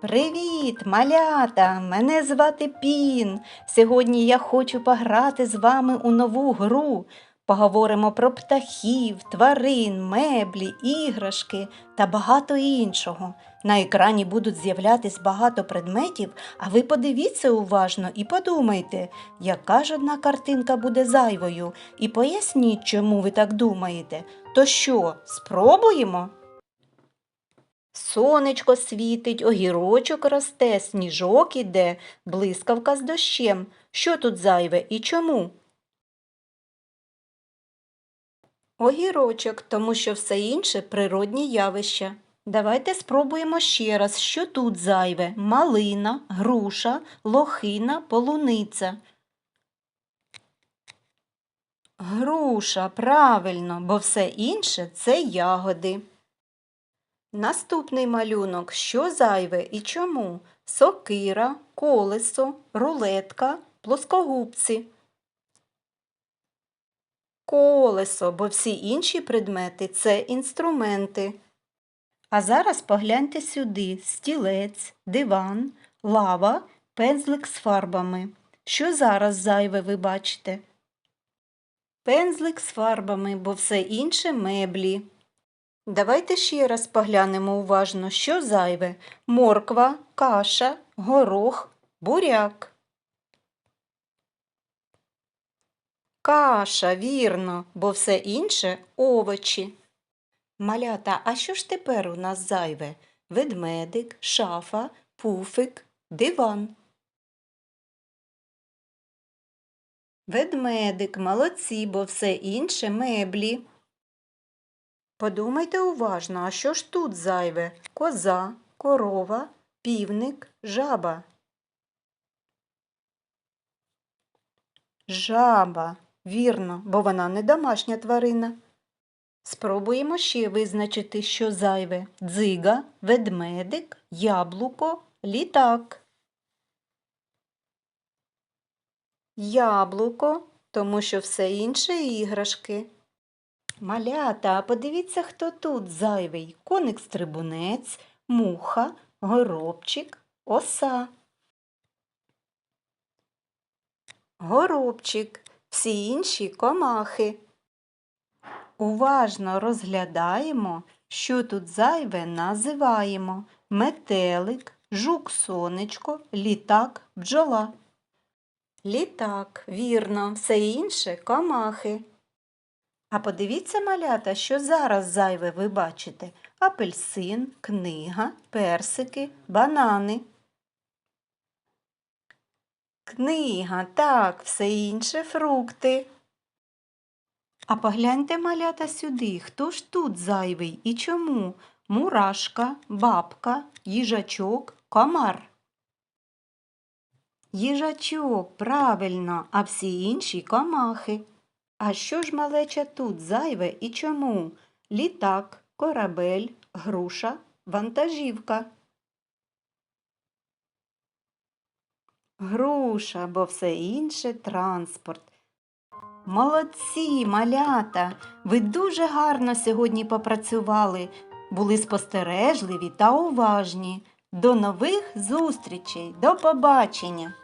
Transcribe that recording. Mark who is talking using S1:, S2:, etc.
S1: Привіт, малята! Мене звати Пін. Сьогодні я хочу пограти з вами у нову гру. Поговоримо про птахів, тварин, меблі, іграшки та багато іншого. На екрані будуть з'являтись багато предметів, а ви подивіться уважно і подумайте, яка ж одна картинка буде зайвою, і поясніть, чому ви так думаєте. То що, спробуємо? Сонечко світить, огірочок росте, сніжок іде, блискавка з дощем. Що тут зайве і чому? Огірочок, тому що все інше природні явища. Давайте спробуємо ще раз, що тут зайве. Малина, груша, лохина, полуниця. Груша, правильно, бо все інше це ягоди. Наступний малюнок. Що зайве і чому? Сокира, колесо, рулетка, плоскогубці. Колесо, бо всі інші предмети це інструменти. А зараз погляньте сюди: стілець, диван, лава, пензлик з фарбами. Що зараз зайве ви бачите? Пензлик з фарбами, бо все інше меблі. Давайте ще раз поглянемо уважно, що зайве морква, каша, горох, буряк. Каша, вірно, бо все інше овочі. Малята, а що ж тепер у нас зайве? Ведмедик, шафа, пуфик, диван. Ведмедик, молодці, бо все інше меблі. Подумайте уважно, а що ж тут зайве? Коза, корова, півник, жаба. Жаба, вірно, бо вона не домашня тварина. Спробуємо ще визначити, що зайве дзига, ведмедик, яблуко, літак. Яблуко, тому що все інше іграшки. Малята, а подивіться, хто тут зайвий. Коник-стрибунець, муха, горобчик, оса. Горобчик, всі інші комахи. Уважно розглядаємо, що тут зайве називаємо метелик, жук-сонечко, літак, бджола. Літак, вірно, все інше комахи. А подивіться, малята, що зараз зайве ви бачите апельсин, книга, персики, банани. Книга, так, все інше фрукти. А погляньте, малята, сюди, хто ж тут зайвий і чому? Мурашка, бабка, їжачок, комар. Їжачок, правильно, а всі інші комахи. А що ж малеча тут зайве і чому? Літак, корабель, груша, вантажівка. Груша, бо все інше транспорт. Молодці, малята! Ви дуже гарно сьогодні попрацювали, були спостережливі та уважні. До нових зустрічей, до побачення!